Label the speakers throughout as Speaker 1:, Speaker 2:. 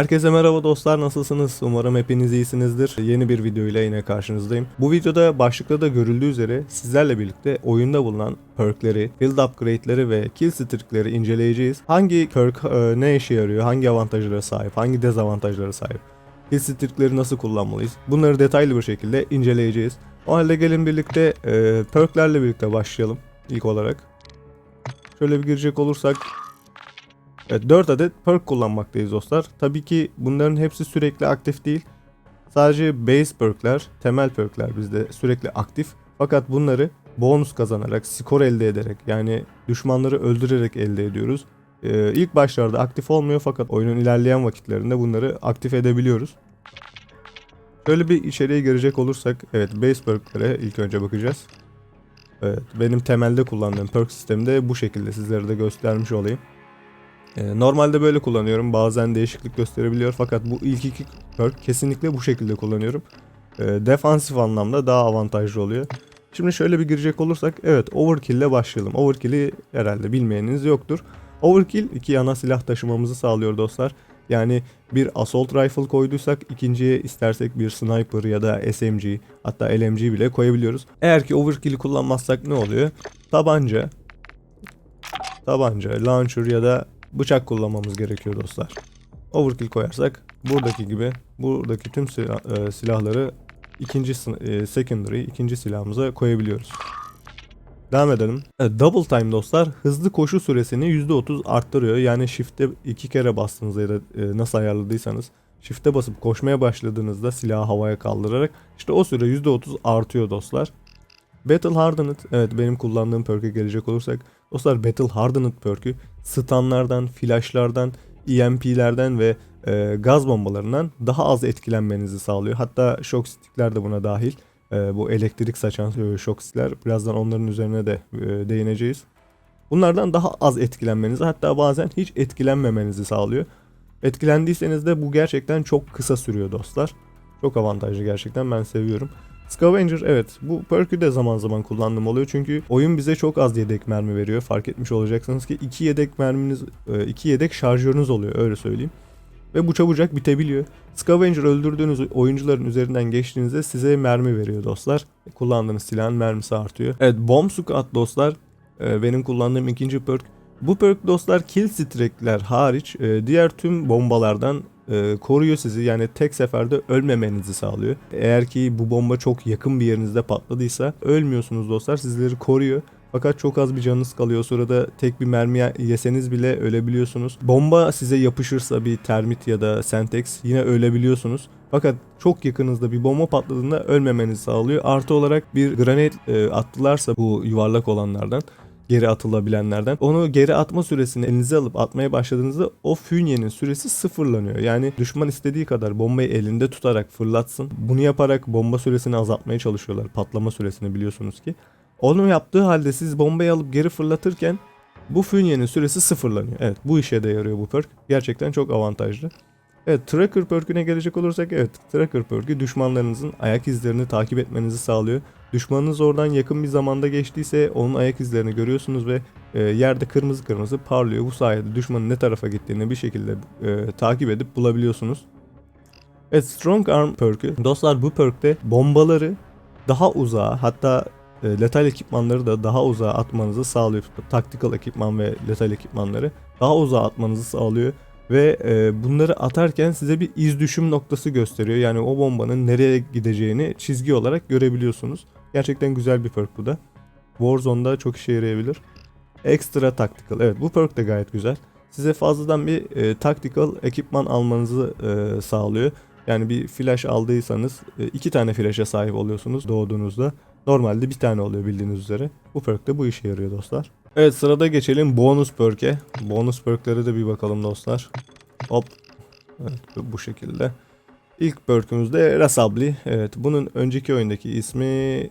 Speaker 1: Herkese merhaba dostlar nasılsınız? Umarım hepiniz iyisinizdir. Yeni bir video ile yine karşınızdayım. Bu videoda başlıkta da görüldüğü üzere sizlerle birlikte oyunda bulunan perkleri, build upgrade'leri ve kill streak'leri inceleyeceğiz. Hangi perk e, ne işe yarıyor, hangi avantajlara sahip, hangi dezavantajlara sahip, kill streak'leri nasıl kullanmalıyız? Bunları detaylı bir şekilde inceleyeceğiz. O halde gelin birlikte e, perklerle birlikte başlayalım ilk olarak. Şöyle bir girecek olursak Evet, 4 adet perk kullanmaktayız dostlar. Tabii ki bunların hepsi sürekli aktif değil. Sadece base perkler, temel perkler bizde sürekli aktif. Fakat bunları bonus kazanarak, skor elde ederek yani düşmanları öldürerek elde ediyoruz. Ee, ilk başlarda aktif olmuyor fakat oyunun ilerleyen vakitlerinde bunları aktif edebiliyoruz. Şöyle bir içeriye girecek olursak, evet base perklere ilk önce bakacağız. Evet, benim temelde kullandığım perk sistemde bu şekilde sizlere de göstermiş olayım. Ee, Normalde böyle kullanıyorum. Bazen değişiklik gösterebiliyor fakat bu ilk iki perk kesinlikle bu şekilde kullanıyorum. Ee, Defansif anlamda daha avantajlı oluyor. Şimdi şöyle bir girecek olursak evet Overkill ile başlayalım. Overkill'i herhalde bilmeyeniniz yoktur. Overkill iki yana silah taşımamızı sağlıyor dostlar. Yani bir assault rifle koyduysak ikinciye istersek bir sniper ya da SMG hatta LMG bile koyabiliyoruz. Eğer ki overkill'i kullanmazsak ne oluyor? Tabanca, tabanca, launcher ya da bıçak kullanmamız gerekiyor dostlar. Overkill koyarsak buradaki gibi buradaki tüm silah- e, silahları ikinci e, secondary ikinci silahımıza koyabiliyoruz. Devam edelim. Evet, double time dostlar hızlı koşu süresini %30 arttırıyor. Yani shift'e iki kere bastığınızda ya da e, nasıl ayarladıysanız shift'e basıp koşmaya başladığınızda silahı havaya kaldırarak işte o süre %30 artıyor dostlar. Battle Hardened evet benim kullandığım perk'e gelecek olursak dostlar Battle Hardened perk'ü stunlardan, flashlardan, EMP'lerden ve e, gaz bombalarından daha az etkilenmenizi sağlıyor. Hatta shock stickler de buna dahil. E, bu elektrik saçan e, shock stickler birazdan onların üzerine de e, değineceğiz. Bunlardan daha az etkilenmenizi hatta bazen hiç etkilenmemenizi sağlıyor. Etkilendiyseniz de bu gerçekten çok kısa sürüyor dostlar. Çok avantajlı gerçekten ben seviyorum. Scavenger evet bu perk'ü de zaman zaman kullandığım oluyor çünkü oyun bize çok az yedek mermi veriyor. Fark etmiş olacaksınız ki iki yedek merminiz, e, iki yedek şarjörünüz oluyor öyle söyleyeyim. Ve bu çabucak bitebiliyor. Scavenger öldürdüğünüz oyuncuların üzerinden geçtiğinizde size mermi veriyor dostlar. Kullandığınız silahın mermisi artıyor. Evet Bomb Squad dostlar e, benim kullandığım ikinci perk. Bu perk dostlar kill streak'ler hariç e, diğer tüm bombalardan e, koruyor sizi. Yani tek seferde ölmemenizi sağlıyor. Eğer ki bu bomba çok yakın bir yerinizde patladıysa ölmüyorsunuz dostlar. Sizleri koruyor. Fakat çok az bir canınız kalıyor. Sırada tek bir mermi yeseniz bile ölebiliyorsunuz. Bomba size yapışırsa bir termit ya da sentex yine ölebiliyorsunuz. Fakat çok yakınızda bir bomba patladığında ölmemenizi sağlıyor. Artı olarak bir granate e, attılarsa bu yuvarlak olanlardan geri atılabilenlerden. Onu geri atma süresini elinize alıp atmaya başladığınızda o fünyenin süresi sıfırlanıyor. Yani düşman istediği kadar bombayı elinde tutarak fırlatsın. Bunu yaparak bomba süresini azaltmaya çalışıyorlar. Patlama süresini biliyorsunuz ki. Onu yaptığı halde siz bombayı alıp geri fırlatırken bu fünyenin süresi sıfırlanıyor. Evet bu işe de yarıyor bu perk. Gerçekten çok avantajlı. Evet Tracker perk'üne gelecek olursak evet Tracker perk'ü düşmanlarınızın ayak izlerini takip etmenizi sağlıyor. Düşmanınız oradan yakın bir zamanda geçtiyse onun ayak izlerini görüyorsunuz ve e, yerde kırmızı kırmızı parlıyor. Bu sayede düşmanın ne tarafa gittiğini bir şekilde e, takip edip bulabiliyorsunuz. Evet Strong Arm perk'ü. Dostlar bu perk'te bombaları daha uzağa hatta e, letal ekipmanları da daha uzağa atmanızı sağlıyor. Tactical ekipman ve letal ekipmanları daha uzağa atmanızı sağlıyor. Ve e, bunları atarken size bir iz düşüm noktası gösteriyor. Yani o bombanın nereye gideceğini çizgi olarak görebiliyorsunuz. Gerçekten güzel bir perk bu da. Warzone'da çok işe yarayabilir. Extra Tactical. Evet bu perk de gayet güzel. Size fazladan bir e, tactical ekipman almanızı e, sağlıyor. Yani bir flash aldıysanız e, iki tane flash'a sahip oluyorsunuz doğduğunuzda. Normalde bir tane oluyor bildiğiniz üzere. Bu perk de bu işe yarıyor dostlar. Evet sırada geçelim bonus perk'e. Bonus perk'lere de bir bakalım dostlar. Hop. Evet bu- şekilde. İlk perk'ümüz de Resabli. Evet bunun önceki oyundaki ismi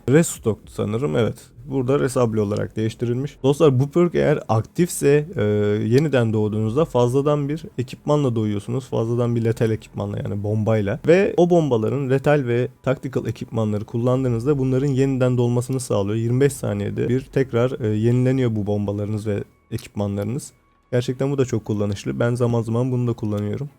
Speaker 1: Restock'tu sanırım. Evet burada Resabli olarak değiştirilmiş. Dostlar bu perk eğer aktifse e, yeniden doğduğunuzda fazladan bir ekipmanla doğuyorsunuz. Fazladan bir letal ekipmanla yani bombayla. Ve o bombaların letal ve tactical ekipmanları kullandığınızda bunların yeniden dolmasını sağlıyor. 25 saniyede bir tekrar e, yenileniyor bu bombalarınız ve ekipmanlarınız. Gerçekten bu da çok kullanışlı. Ben zaman zaman bunu da kullanıyorum.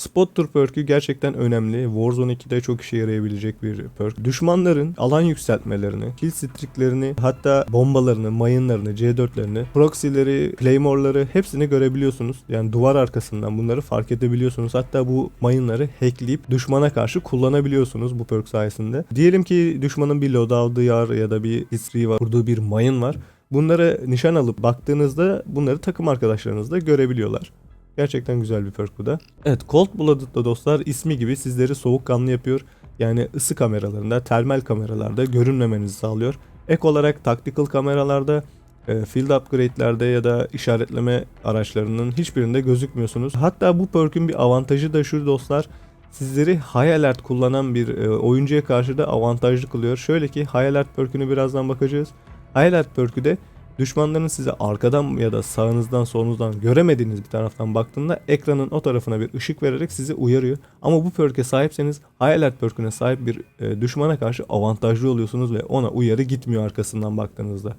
Speaker 1: Spotter perk'ü gerçekten önemli. Warzone 2'de çok işe yarayabilecek bir perk. Düşmanların alan yükseltmelerini, kill streaklerini, hatta bombalarını, mayınlarını, C4'lerini, proxy'leri, claymore'ları hepsini görebiliyorsunuz. Yani duvar arkasından bunları fark edebiliyorsunuz. Hatta bu mayınları hackleyip düşmana karşı kullanabiliyorsunuz bu perk sayesinde. Diyelim ki düşmanın bir loadout'ı var ya da bir history var, kurduğu bir mayın var. Bunları nişan alıp baktığınızda bunları takım arkadaşlarınız da görebiliyorlar. Gerçekten güzel bir perk bu da. Evet Cold Blooded'da dostlar ismi gibi sizleri soğukkanlı yapıyor. Yani ısı kameralarında, termal kameralarda görünmemenizi sağlıyor. Ek olarak tactical kameralarda, e, field upgrade'lerde ya da işaretleme araçlarının hiçbirinde gözükmüyorsunuz. Hatta bu perk'ün bir avantajı da şu dostlar. Sizleri High Alert kullanan bir e, oyuncuya karşı da avantajlı kılıyor. Şöyle ki High Alert perk'ünü birazdan bakacağız. High Alert perk'ü de düşmanların size arkadan ya da sağınızdan solunuzdan göremediğiniz bir taraftan baktığında ekranın o tarafına bir ışık vererek sizi uyarıyor. Ama bu perk'e sahipseniz High Alert perk'üne sahip bir e, düşmana karşı avantajlı oluyorsunuz ve ona uyarı gitmiyor arkasından baktığınızda.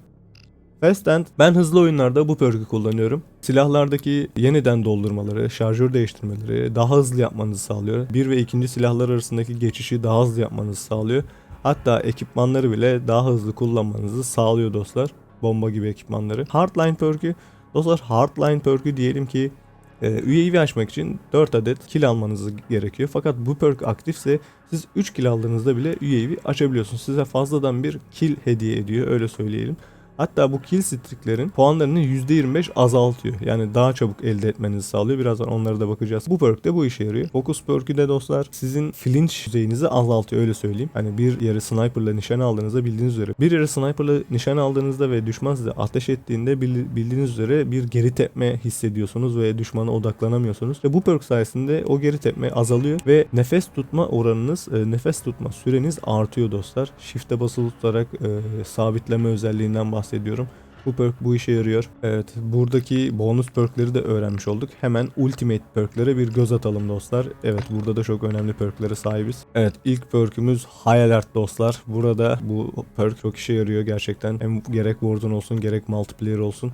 Speaker 1: Fast End, ben hızlı oyunlarda bu perk'ü kullanıyorum. Silahlardaki yeniden doldurmaları, şarjör değiştirmeleri daha hızlı yapmanızı sağlıyor. Bir ve ikinci silahlar arasındaki geçişi daha hızlı yapmanızı sağlıyor. Hatta ekipmanları bile daha hızlı kullanmanızı sağlıyor dostlar. Bomba gibi ekipmanları. Hardline perk'ü, dostlar Hardline perk'ü diyelim ki e, UAV açmak için 4 adet kill almanız gerekiyor. Fakat bu perk aktifse siz 3 kill aldığınızda bile UAV açabiliyorsunuz. Size fazladan bir kill hediye ediyor öyle söyleyelim. Hatta bu kill streaklerin puanlarını %25 azaltıyor. Yani daha çabuk elde etmenizi sağlıyor. Birazdan onlara da bakacağız. Bu perk de bu işe yarıyor. Focus perk'ü de dostlar sizin flinch düzeyinizi azaltıyor öyle söyleyeyim. Hani bir yere sniper'la nişan aldığınızda bildiğiniz üzere bir yere sniper'la nişan aldığınızda ve düşman size ateş ettiğinde bil- bildiğiniz üzere bir geri tepme hissediyorsunuz ve düşmana odaklanamıyorsunuz. Ve bu perk sayesinde o geri tepme azalıyor ve nefes tutma oranınız, e, nefes tutma süreniz artıyor dostlar. Shift'e basılı tutarak e, sabitleme özelliğinden bahsediyorum. Bu perk bu işe yarıyor. Evet buradaki bonus perkleri de öğrenmiş olduk. Hemen ultimate perklere bir göz atalım dostlar. Evet burada da çok önemli perklere sahibiz. Evet ilk perkümüz High Alert dostlar. Burada bu perk çok işe yarıyor gerçekten. Hem gerek Warzone olsun gerek multiplayer olsun.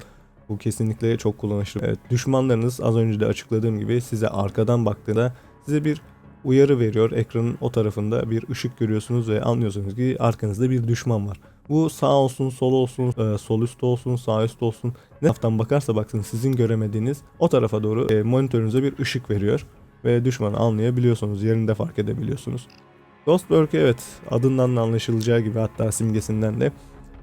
Speaker 1: Bu kesinlikle çok kullanışlı. Evet, düşmanlarınız az önce de açıkladığım gibi size arkadan baktığında size bir uyarı veriyor. Ekranın o tarafında bir ışık görüyorsunuz ve anlıyorsunuz ki arkanızda bir düşman var. Bu sağ olsun, sol olsun, e, sol üst olsun, sağ üst olsun. Ne taraftan bakarsa baksın sizin göremediğiniz o tarafa doğru e, monitörünüze bir ışık veriyor. Ve düşmanı anlayabiliyorsunuz, yerinde fark edebiliyorsunuz. Ghost Perk evet adından da anlaşılacağı gibi hatta simgesinden de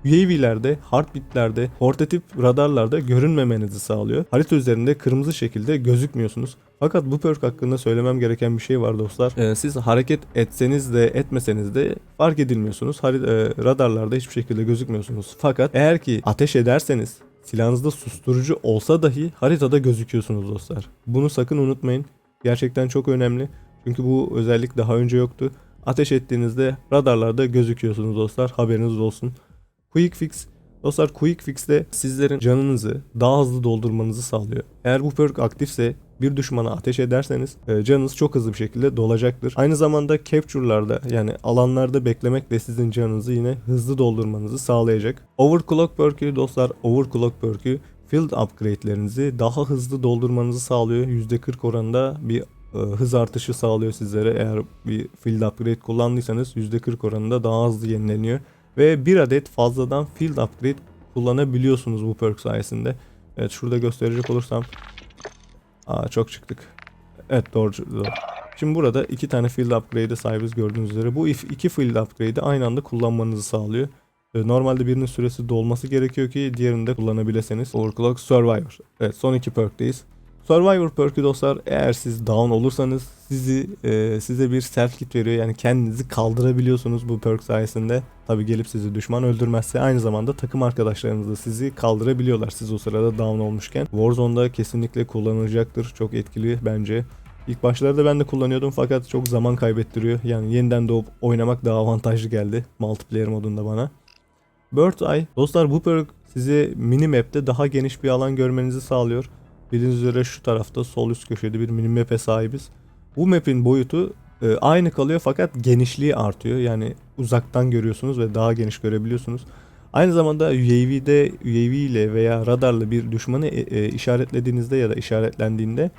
Speaker 1: UAV'lerde, heartbeat'lerde, portatif radarlarda görünmemenizi sağlıyor. Harita üzerinde kırmızı şekilde gözükmüyorsunuz. Fakat bu perk hakkında söylemem gereken bir şey var dostlar. Ee, siz hareket etseniz de etmeseniz de fark edilmiyorsunuz. Hari- e, radarlarda hiçbir şekilde gözükmüyorsunuz. Fakat eğer ki ateş ederseniz silahınızda susturucu olsa dahi haritada gözüküyorsunuz dostlar. Bunu sakın unutmayın. Gerçekten çok önemli. Çünkü bu özellik daha önce yoktu. Ateş ettiğinizde radarlarda gözüküyorsunuz dostlar. Haberiniz olsun. Quick Fix Dostlar Quick Fix de sizlerin canınızı daha hızlı doldurmanızı sağlıyor. Eğer bu perk aktifse bir düşmana ateş ederseniz e, canınız çok hızlı bir şekilde dolacaktır. Aynı zamanda capture'larda yani alanlarda beklemek de sizin canınızı yine hızlı doldurmanızı sağlayacak. Overclock perk'ü dostlar Overclock perk'ü field upgrade'lerinizi daha hızlı doldurmanızı sağlıyor. %40 oranında bir e, hız artışı sağlıyor sizlere. Eğer bir field upgrade kullandıysanız %40 oranında daha hızlı yenileniyor. Ve bir adet fazladan field upgrade kullanabiliyorsunuz bu perk sayesinde. Evet şurada gösterecek olursam. Aa çok çıktık. Evet doğru. doğru. Şimdi burada iki tane field upgrade'e sahibiz gördüğünüz üzere. Bu iki field upgrade'i aynı anda kullanmanızı sağlıyor. Ee, Normalde birinin süresi dolması gerekiyor ki diğerini de kullanabilirseniz. Overclock Survivor. Evet son iki perk'teyiz. Survivor perk'ü dostlar eğer siz down olursanız sizi e, size bir self kit veriyor. Yani kendinizi kaldırabiliyorsunuz bu perk sayesinde. Tabi gelip sizi düşman öldürmezse aynı zamanda takım arkadaşlarınız da sizi kaldırabiliyorlar. Siz o sırada down olmuşken. Warzone'da kesinlikle kullanılacaktır. Çok etkili bence. İlk başlarda ben de kullanıyordum fakat çok zaman kaybettiriyor. Yani yeniden doğup oynamak daha avantajlı geldi multiplayer modunda bana. Bird's Eye. Dostlar bu perk size minimap'te daha geniş bir alan görmenizi sağlıyor. Bildiğiniz üzere şu tarafta sol üst köşede bir minimap'e sahibiz. Bu map'in boyutu e, aynı kalıyor fakat genişliği artıyor. Yani uzaktan görüyorsunuz ve daha geniş görebiliyorsunuz. Aynı zamanda UAV'de UAV ile veya radarla bir düşmanı e, e, işaretlediğinizde ya da işaretlendiğinde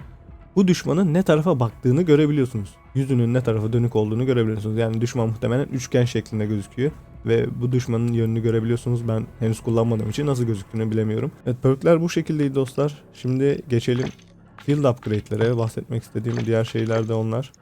Speaker 1: bu düşmanın ne tarafa baktığını görebiliyorsunuz. Yüzünün ne tarafa dönük olduğunu görebiliyorsunuz. Yani düşman muhtemelen üçgen şeklinde gözüküyor. Ve bu düşmanın yönünü görebiliyorsunuz. Ben henüz kullanmadığım için nasıl gözüktüğünü bilemiyorum. Evet perkler bu şekildeydi dostlar. Şimdi geçelim field upgrade'lere. Bahsetmek istediğim diğer şeyler de onlar.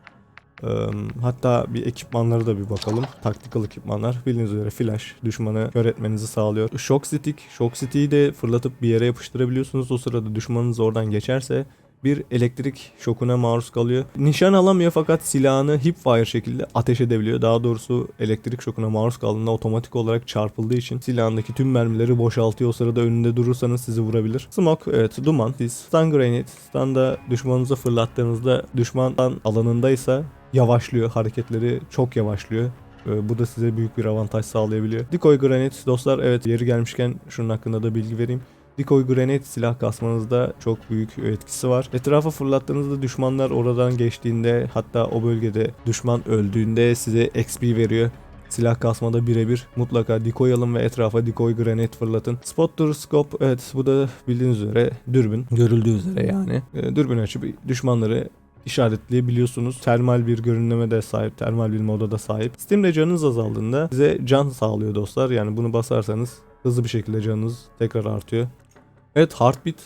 Speaker 1: Hatta bir ekipmanlara da bir bakalım. Tactical ekipmanlar. Bildiğiniz üzere flash düşmanı kör etmenizi sağlıyor. Shock stick. Shock stick'i de fırlatıp bir yere yapıştırabiliyorsunuz. O sırada düşmanınız oradan geçerse bir elektrik şokuna maruz kalıyor. Nişan alamıyor fakat silahını hipfire şekilde ateş edebiliyor. Daha doğrusu elektrik şokuna maruz kaldığında otomatik olarak çarpıldığı için silahındaki tüm mermileri boşaltıyor. O sırada önünde durursanız sizi vurabilir. Smoke evet duman. Siz stun grenade. Stun'da düşmanınıza fırlattığınızda düşman alanındaysa yavaşlıyor. Hareketleri çok yavaşlıyor. Ee, Bu da size büyük bir avantaj sağlayabiliyor. Decoy Granate dostlar evet yeri gelmişken şunun hakkında da bilgi vereyim. Decoy Granate silah kasmanızda çok büyük etkisi var. Etrafa fırlattığınızda düşmanlar oradan geçtiğinde hatta o bölgede düşman öldüğünde size XP veriyor. Silah kasmada birebir mutlaka decoy alın ve etrafa decoy granate fırlatın. Spotter scope evet bu da bildiğiniz üzere dürbün. Görüldüğü üzere yani. Ee, dürbün açıp düşmanları işaretleyebiliyorsunuz. Termal bir görünüme de sahip, termal bir moda da sahip. Steam'de canınız azaldığında size can sağlıyor dostlar. Yani bunu basarsanız hızlı bir şekilde canınız tekrar artıyor. Evet heartbeat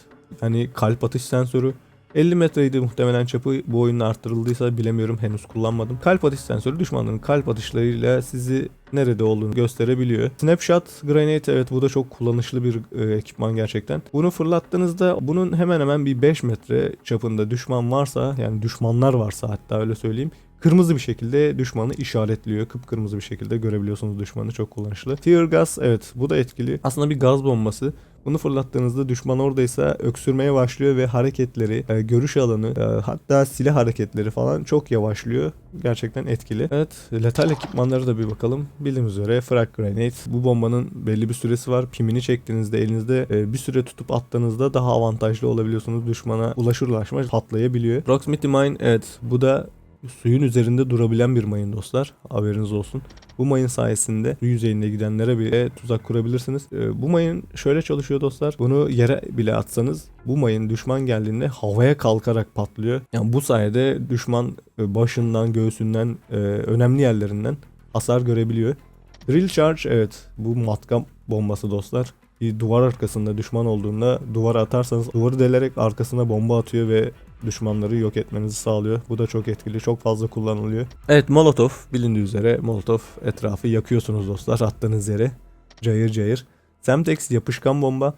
Speaker 1: yani kalp atış sensörü 50 metreydi muhtemelen çapı bu oyunda arttırıldıysa bilemiyorum henüz kullanmadım. Kalp atış sensörü düşmanların kalp atışlarıyla sizi nerede olduğunu gösterebiliyor. Snapshot Grenade evet bu da çok kullanışlı bir e, ekipman gerçekten. Bunu fırlattığınızda bunun hemen hemen bir 5 metre çapında düşman varsa yani düşmanlar varsa hatta öyle söyleyeyim kırmızı bir şekilde düşmanı işaretliyor. Kıpkırmızı bir şekilde görebiliyorsunuz düşmanı çok kullanışlı. Tear gas evet bu da etkili. Aslında bir gaz bombası. Bunu fırlattığınızda düşman oradaysa öksürmeye başlıyor ve hareketleri, e, görüş alanı, e, hatta silah hareketleri falan çok yavaşlıyor. Gerçekten etkili. Evet, letal ekipmanlara da bir bakalım. Bildiğimiz üzere frag grenade. Bu bombanın belli bir süresi var. Pimini çektiğinizde elinizde e, bir süre tutup attığınızda daha avantajlı olabiliyorsunuz. Düşmana ulaşır ulaşmaz patlayabiliyor. Proximity mine evet bu da suyun üzerinde durabilen bir mayın dostlar. Haberiniz olsun. Bu mayın sayesinde su yüzeyinde gidenlere bile tuzak kurabilirsiniz. Ee, bu mayın şöyle çalışıyor dostlar. Bunu yere bile atsanız bu mayın düşman geldiğinde havaya kalkarak patlıyor. Yani bu sayede düşman e, başından, göğsünden, e, önemli yerlerinden hasar görebiliyor. Drill charge evet bu matkap bombası dostlar. Bir duvar arkasında düşman olduğunda duvara atarsanız duvarı delerek arkasına bomba atıyor ve düşmanları yok etmenizi sağlıyor. Bu da çok etkili, çok fazla kullanılıyor. Evet Molotov bilindiği üzere Molotov etrafı yakıyorsunuz dostlar attığınız yere. Cayır cayır. Semtex yapışkan bomba.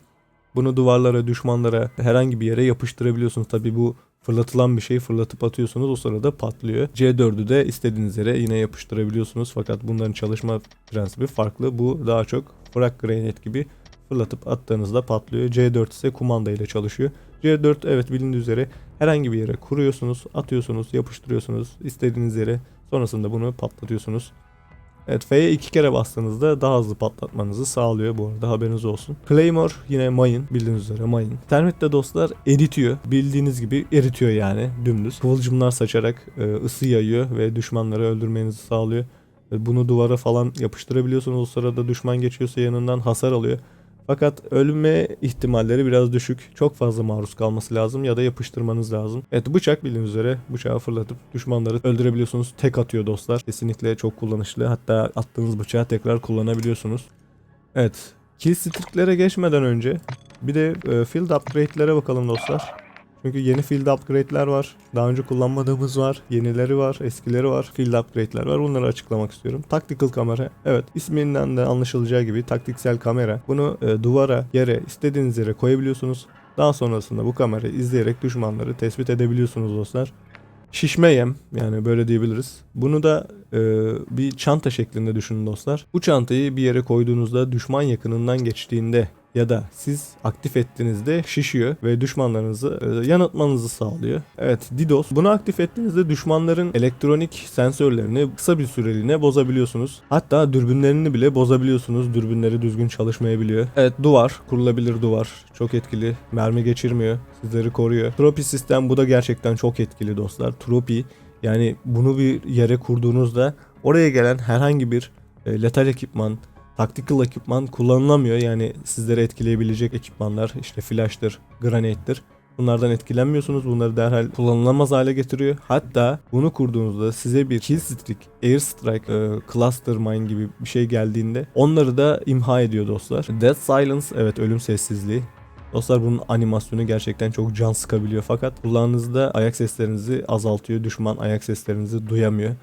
Speaker 1: Bunu duvarlara, düşmanlara, herhangi bir yere yapıştırabiliyorsunuz. Tabi bu fırlatılan bir şeyi fırlatıp atıyorsunuz o sırada patlıyor. C4'ü de istediğiniz yere yine yapıştırabiliyorsunuz fakat bunların çalışma prensibi farklı. Bu daha çok frag grenade gibi fırlatıp attığınızda patlıyor. C4 ise kumanda ile çalışıyor. C4 evet bilindiği üzere herhangi bir yere kuruyorsunuz, atıyorsunuz, yapıştırıyorsunuz istediğiniz yere. Sonrasında bunu patlatıyorsunuz. Evet F'ye iki kere bastığınızda daha hızlı patlatmanızı sağlıyor bu arada haberiniz olsun. Claymore yine mayın bildiğiniz üzere mayın. Termit dostlar eritiyor. Bildiğiniz gibi eritiyor yani dümdüz. Kıvılcımlar saçarak e, ısı yayıyor ve düşmanları öldürmenizi sağlıyor. E, Bunu duvara falan yapıştırabiliyorsunuz. O sırada düşman geçiyorsa yanından hasar alıyor. Fakat ölme ihtimalleri biraz düşük. Çok fazla maruz kalması lazım ya da yapıştırmanız lazım. Evet bıçak bildiğiniz üzere bıçağı fırlatıp düşmanları öldürebiliyorsunuz. Tek atıyor dostlar. Kesinlikle çok kullanışlı. Hatta attığınız bıçağı tekrar kullanabiliyorsunuz. Evet. Kill streaklere geçmeden önce bir de e, field upgrade'lere bakalım dostlar. Çünkü yeni field upgrade'ler var. Daha önce kullanmadığımız var. Yenileri var, eskileri var. Field upgrade'ler var. Bunları açıklamak istiyorum. Tactical kamera. Evet, isminden de anlaşılacağı gibi taktiksel kamera. Bunu e, duvara, yere, istediğiniz yere koyabiliyorsunuz. Daha sonrasında bu kamerayı izleyerek düşmanları tespit edebiliyorsunuz dostlar. Şişme yem yani böyle diyebiliriz. Bunu da e, bir çanta şeklinde düşünün dostlar. Bu çantayı bir yere koyduğunuzda düşman yakınından geçtiğinde ya da siz aktif ettiğinizde şişiyor ve düşmanlarınızı e, yanıltmanızı sağlıyor. Evet DDoS. Bunu aktif ettiğinizde düşmanların elektronik sensörlerini kısa bir süreliğine bozabiliyorsunuz. Hatta dürbünlerini bile bozabiliyorsunuz. Dürbünleri düzgün çalışmayabiliyor. Evet duvar. Kurulabilir duvar. Çok etkili. Mermi geçirmiyor. Sizleri koruyor. Trophy sistem bu da gerçekten çok etkili dostlar. Trophy yani bunu bir yere kurduğunuzda oraya gelen herhangi bir e, letal ekipman, tactical ekipman kullanılamıyor. Yani sizleri etkileyebilecek ekipmanlar işte flash'tır, granate'tir. Bunlardan etkilenmiyorsunuz. Bunları derhal kullanılamaz hale getiriyor. Hatta bunu kurduğunuzda size bir kill streak, air strike, e, cluster mine gibi bir şey geldiğinde onları da imha ediyor dostlar. Dead silence evet ölüm sessizliği. Dostlar bunun animasyonu gerçekten çok can sıkabiliyor fakat kullandığınızda ayak seslerinizi azaltıyor. Düşman ayak seslerinizi duyamıyor.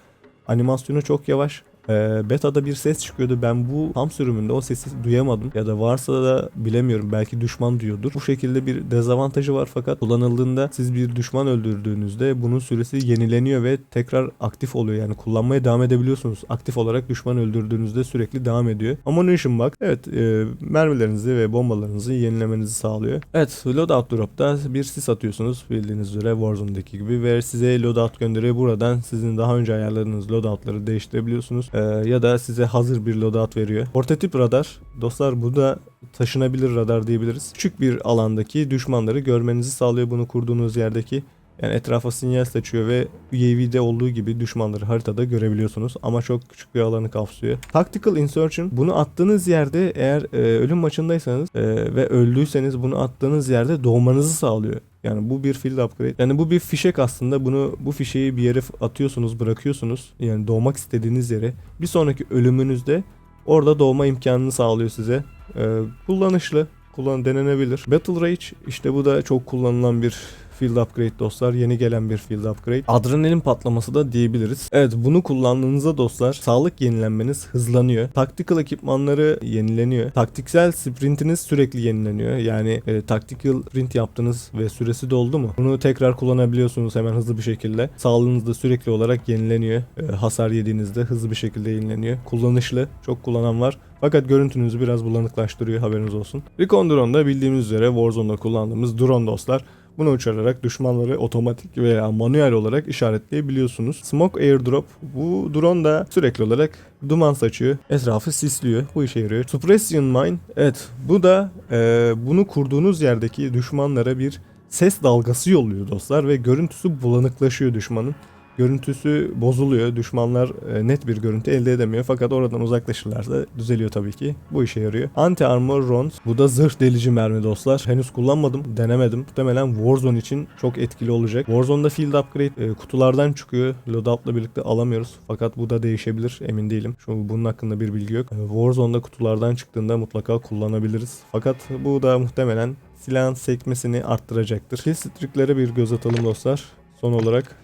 Speaker 1: Animasyonu çok yavaş. Ee, beta'da bir ses çıkıyordu. Ben bu tam sürümünde o sesi duyamadım. Ya da varsa da bilemiyorum. Belki düşman duyuyordur. Bu şekilde bir dezavantajı var fakat kullanıldığında siz bir düşman öldürdüğünüzde bunun süresi yenileniyor ve tekrar aktif oluyor. Yani kullanmaya devam edebiliyorsunuz. Aktif olarak düşman öldürdüğünüzde sürekli devam ediyor. Ammunition bak. Evet e, mermilerinizi ve bombalarınızı yenilemenizi sağlıyor. Evet loadout drop'ta bir sis atıyorsunuz bildiğiniz üzere Warzone'daki gibi ve size loadout gönderiyor. Buradan sizin daha önce ayarladığınız loadout'ları değiştirebiliyorsunuz. Ee, ya da size hazır bir loadout veriyor. Portatip radar. Dostlar bu da taşınabilir radar diyebiliriz. Küçük bir alandaki düşmanları görmenizi sağlıyor bunu kurduğunuz yerdeki. Yani etrafa sinyal saçıyor ve UAV'de olduğu gibi düşmanları haritada görebiliyorsunuz ama çok küçük bir alanı kapsıyor. Tactical Insertion bunu attığınız yerde eğer e, ölüm maçındaysanız e, ve öldüyseniz bunu attığınız yerde doğmanızı sağlıyor. Yani bu bir field upgrade. Yani bu bir fişek aslında. Bunu bu fişeği bir yere atıyorsunuz, bırakıyorsunuz. Yani doğmak istediğiniz yere. Bir sonraki ölümünüzde orada doğma imkanını sağlıyor size. Ee, kullanışlı, kullan denenebilir. Battle Rage işte bu da çok kullanılan bir Field Upgrade dostlar. Yeni gelen bir Field Upgrade. Adrenalin patlaması da diyebiliriz. Evet bunu kullandığınızda dostlar sağlık yenilenmeniz hızlanıyor. Tactical ekipmanları yenileniyor. Taktiksel sprintiniz sürekli yenileniyor. Yani e, tactical sprint yaptınız ve süresi doldu mu? Bunu tekrar kullanabiliyorsunuz hemen hızlı bir şekilde. Sağlığınız da sürekli olarak yenileniyor. E, hasar yediğinizde hızlı bir şekilde yenileniyor. Kullanışlı. Çok kullanan var. Fakat görüntünüzü biraz bulanıklaştırıyor haberiniz olsun. Recon Drone'da bildiğimiz üzere Warzone'da kullandığımız drone dostlar. Bunu uçurarak düşmanları otomatik veya manuel olarak işaretleyebiliyorsunuz. Smoke Airdrop bu drone da sürekli olarak duman saçıyor. Etrafı sisliyor. Bu işe yarıyor. Suppression Mine evet bu da e, bunu kurduğunuz yerdeki düşmanlara bir ses dalgası yolluyor dostlar ve görüntüsü bulanıklaşıyor düşmanın görüntüsü bozuluyor. Düşmanlar e, net bir görüntü elde edemiyor. Fakat oradan uzaklaşırlarsa düzeliyor tabii ki. Bu işe yarıyor. Anti Armor Round. Bu da zırh delici mermi dostlar. Henüz kullanmadım. Denemedim. Muhtemelen Warzone için çok etkili olacak. Warzone'da Field Upgrade e, kutulardan çıkıyor. Loadout'la birlikte alamıyoruz. Fakat bu da değişebilir. Emin değilim. Şu bunun hakkında bir bilgi yok. E, Warzone'da kutulardan çıktığında mutlaka kullanabiliriz. Fakat bu da muhtemelen silahın sekmesini arttıracaktır. Kill streak'lere bir göz atalım dostlar. Son olarak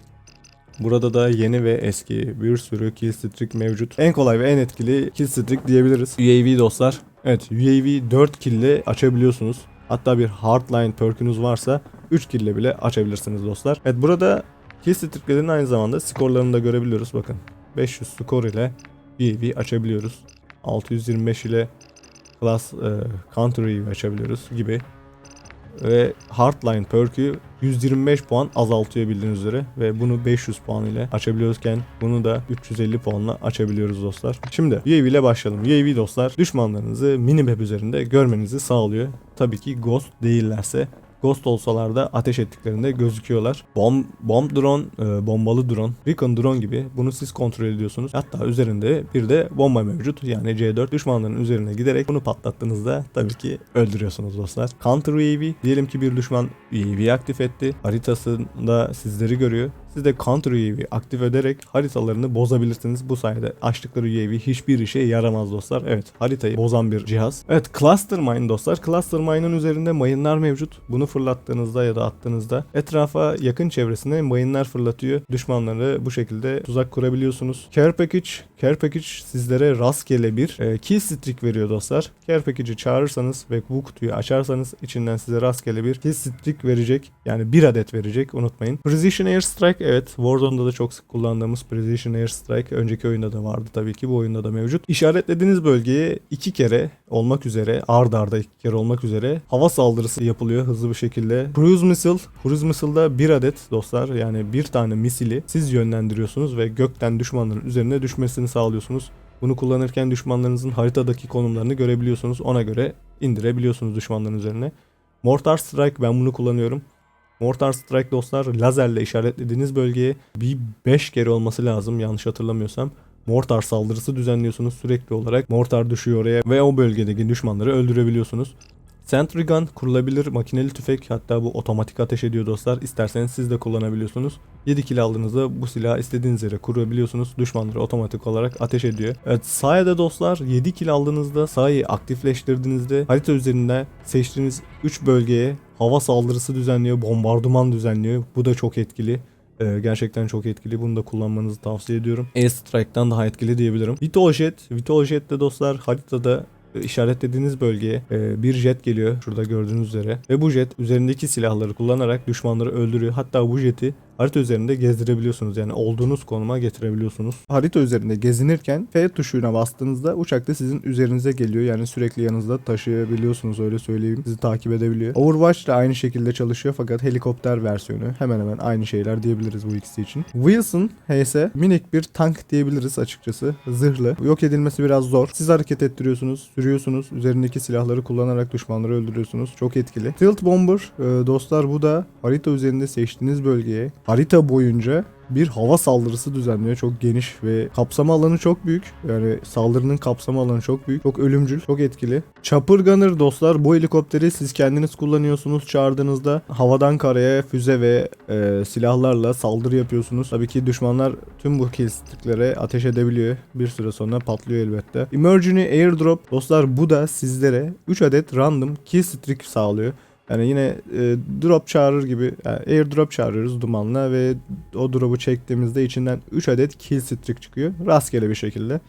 Speaker 1: Burada da yeni ve eski bir sürü kill streak mevcut. En kolay ve en etkili kill streak diyebiliriz. UAV dostlar. Evet UAV 4 kill ile açabiliyorsunuz. Hatta bir hardline perk'ünüz varsa 3 kill ile bile açabilirsiniz dostlar. Evet burada kill streaklerin aynı zamanda skorlarını da görebiliyoruz. Bakın 500 skor ile UAV açabiliyoruz. 625 ile class e, counter UAV açabiliyoruz gibi ve Hardline perk'ü 125 puan azaltıyor bildiğiniz üzere ve bunu 500 puan ile açabiliyorken bunu da 350 puanla açabiliyoruz dostlar. Şimdi UAV ile başlayalım. UAV dostlar düşmanlarınızı minimap üzerinde görmenizi sağlıyor. Tabii ki ghost değillerse Ghost olsalar da ateş ettiklerinde gözüküyorlar. Bomb, bomb drone, e, bombalı drone, recon drone gibi bunu siz kontrol ediyorsunuz. Hatta üzerinde bir de bomba mevcut. Yani C4 düşmanların üzerine giderek bunu patlattığınızda tabii ki öldürüyorsunuz dostlar. Counter UAV diyelim ki bir düşman UAV aktif etti. Haritasında sizleri görüyor. Siz de Counter UAV aktif ederek haritalarını bozabilirsiniz. Bu sayede açtıkları UAV hiçbir işe yaramaz dostlar. Evet haritayı bozan bir cihaz. Evet Cluster Mine dostlar. Cluster Mine'ın üzerinde mayınlar mevcut. Bunu fırlattığınızda ya da attığınızda etrafa yakın çevresine mayınlar fırlatıyor. Düşmanları bu şekilde tuzak kurabiliyorsunuz. Care Package. Care Package sizlere rastgele bir e, kill streak veriyor dostlar. Care Package'i çağırırsanız ve bu kutuyu açarsanız içinden size rastgele bir kill streak verecek. Yani bir adet verecek unutmayın. Precision Air Evet Warzone'da da çok sık kullandığımız Precision Air Strike önceki oyunda da vardı tabii ki bu oyunda da mevcut. İşaretlediğiniz bölgeye iki kere olmak üzere ard arda iki kere olmak üzere hava saldırısı yapılıyor hızlı bir şekilde. Cruise Missile, Cruise Missile'da bir adet dostlar yani bir tane misili siz yönlendiriyorsunuz ve gökten düşmanların üzerine düşmesini sağlıyorsunuz. Bunu kullanırken düşmanlarınızın haritadaki konumlarını görebiliyorsunuz. Ona göre indirebiliyorsunuz düşmanların üzerine. Mortar Strike ben bunu kullanıyorum. Mortar Strike dostlar lazerle işaretlediğiniz bölgeye bir 5 kere olması lazım yanlış hatırlamıyorsam. Mortar saldırısı düzenliyorsunuz sürekli olarak. Mortar düşüyor oraya ve o bölgedeki düşmanları öldürebiliyorsunuz. Sentry Gun kurulabilir makineli tüfek hatta bu otomatik ateş ediyor dostlar. İsterseniz siz de kullanabiliyorsunuz. 7 kill aldığınızda bu silahı istediğiniz yere kurabiliyorsunuz. Düşmanları otomatik olarak ateş ediyor. Evet sahada dostlar 7 kill aldığınızda sahayı aktifleştirdiğinizde harita üzerinde seçtiğiniz 3 bölgeye hava saldırısı düzenliyor, bombardıman düzenliyor. Bu da çok etkili. Ee, gerçekten çok etkili. Bunu da kullanmanızı tavsiye ediyorum. Airstrike'dan daha etkili diyebilirim. Vitol Jet. Vitol Jet'te dostlar haritada e, işaretlediğiniz bölgeye e, bir jet geliyor. Şurada gördüğünüz üzere. Ve bu jet üzerindeki silahları kullanarak düşmanları öldürüyor. Hatta bu jeti harita üzerinde gezdirebiliyorsunuz. Yani olduğunuz konuma getirebiliyorsunuz. Harita üzerinde gezinirken F tuşuna bastığınızda uçak da sizin üzerinize geliyor. Yani sürekli yanınızda taşıyabiliyorsunuz öyle söyleyeyim. Sizi takip edebiliyor. Overwatch da aynı şekilde çalışıyor fakat helikopter versiyonu hemen hemen aynı şeyler diyebiliriz bu ikisi için. Wilson HS minik bir tank diyebiliriz açıkçası. Zırhlı. Yok edilmesi biraz zor. Siz hareket ettiriyorsunuz, sürüyorsunuz. Üzerindeki silahları kullanarak düşmanları öldürüyorsunuz. Çok etkili. Tilt Bomber e, dostlar bu da harita üzerinde seçtiğiniz bölgeye harita boyunca bir hava saldırısı düzenliyor. Çok geniş ve kapsama alanı çok büyük. Yani saldırının kapsama alanı çok büyük. Çok ölümcül, çok etkili. Chopper Gunner dostlar bu helikopteri siz kendiniz kullanıyorsunuz çağırdığınızda. Havadan karaya füze ve e, silahlarla saldırı yapıyorsunuz. Tabii ki düşmanlar tüm bu killstreaklere ateş edebiliyor. Bir süre sonra patlıyor elbette. Emergency Airdrop dostlar bu da sizlere 3 adet random killstreak sağlıyor. Yani yine e, drop çağırır gibi yani airdrop çağırıyoruz dumanla ve o drop'u çektiğimizde içinden 3 adet kill streak çıkıyor. Rastgele bir şekilde.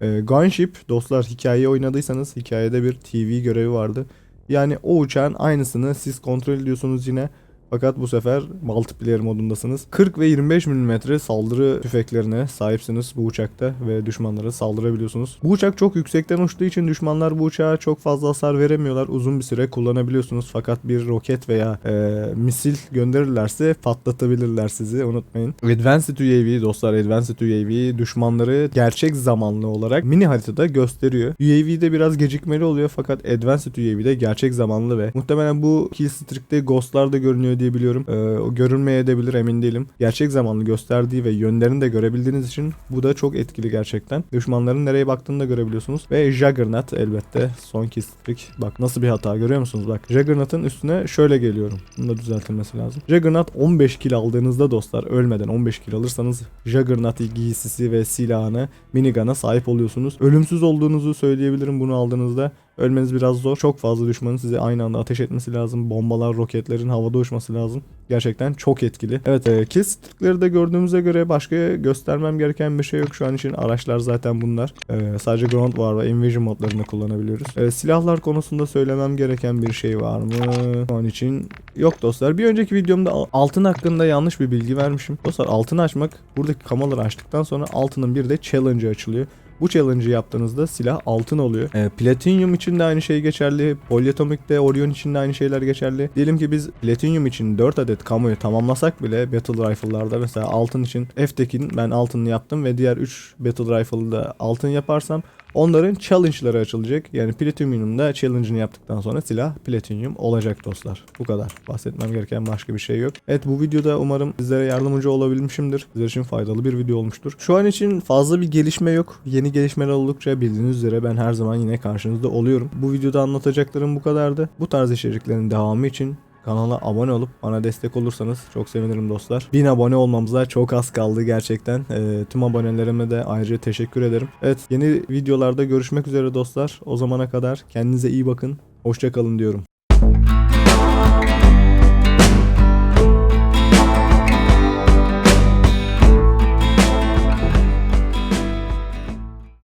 Speaker 1: E, Gunship dostlar hikayeyi oynadıysanız hikayede bir TV görevi vardı. Yani o uçağın aynısını siz kontrol ediyorsunuz yine. Fakat bu sefer multiplayer modundasınız. 40 ve 25 mm saldırı tüfeklerine sahipsiniz bu uçakta ve düşmanlara saldırabiliyorsunuz. Bu uçak çok yüksekten uçtuğu için düşmanlar bu uçağa çok fazla hasar veremiyorlar. Uzun bir süre kullanabiliyorsunuz fakat bir roket veya e, misil gönderirlerse patlatabilirler sizi unutmayın. Advanced UAV dostlar Advanced UAV düşmanları gerçek zamanlı olarak mini haritada gösteriyor. UAV'de biraz gecikmeli oluyor fakat Advanced UAV'de gerçek zamanlı ve muhtemelen bu Killstreak'te Ghost'lar da görünüyor diye biliyorum. Ee, o görünmeye edebilir emin değilim. Gerçek zamanlı gösterdiği ve yönlerini de görebildiğiniz için bu da çok etkili gerçekten. Düşmanların nereye baktığını da görebiliyorsunuz. Ve Juggernaut elbette son Killstreak. Bak nasıl bir hata görüyor musunuz? Bak Juggernaut'ın üstüne şöyle geliyorum. Bunu da düzeltilmesi lazım. Juggernaut 15 kill aldığınızda dostlar ölmeden 15 kill alırsanız Juggernaut giysisi ve silahına minigun'a sahip oluyorsunuz. Ölümsüz olduğunuzu söyleyebilirim bunu aldığınızda. Ölmeniz biraz zor. Çok fazla düşmanın size aynı anda ateş etmesi lazım. Bombalar, roketlerin havada uçması lazım. Gerçekten çok etkili. Evet, e, kill streakleri de gördüğümüze göre başka göstermem gereken bir şey yok şu an için. Araçlar zaten bunlar. E, sadece ground var ve invasion modlarını kullanabiliyoruz. E, silahlar konusunda söylemem gereken bir şey var mı? Şu an için yok dostlar. Bir önceki videomda al- altın hakkında yanlış bir bilgi vermişim. Dostlar altın açmak buradaki kamaları açtıktan sonra altının bir de challenge açılıyor. Bu challenge'ı yaptığınızda silah altın oluyor. E, Platinum için de aynı şey geçerli. Polyatomic'te Orion için de aynı şeyler geçerli. Diyelim ki biz Platinum için 4 adet kamuyu tamamlasak bile Battle Rifle'larda mesela altın için F'tekin ben altını yaptım ve diğer 3 Battle Rifle'da altın yaparsam onların challenge'ları açılacak. Yani Platinum'da challenge'ını yaptıktan sonra silah Platinum olacak dostlar. Bu kadar. Bahsetmem gereken başka bir şey yok. Evet bu videoda umarım sizlere yardımcı olabilmişimdir. Sizler için faydalı bir video olmuştur. Şu an için fazla bir gelişme yok. Yeni gelişmeler oldukça bildiğiniz üzere ben her zaman yine karşınızda oluyorum. Bu videoda anlatacaklarım bu kadardı. Bu tarz içeriklerin devamı için Kanala abone olup bana destek olursanız çok sevinirim dostlar. 1000 abone olmamıza çok az kaldı gerçekten. Ee, tüm abonelerime de ayrıca teşekkür ederim. Evet yeni videolarda görüşmek üzere dostlar. O zamana kadar kendinize iyi bakın. Hoşçakalın diyorum.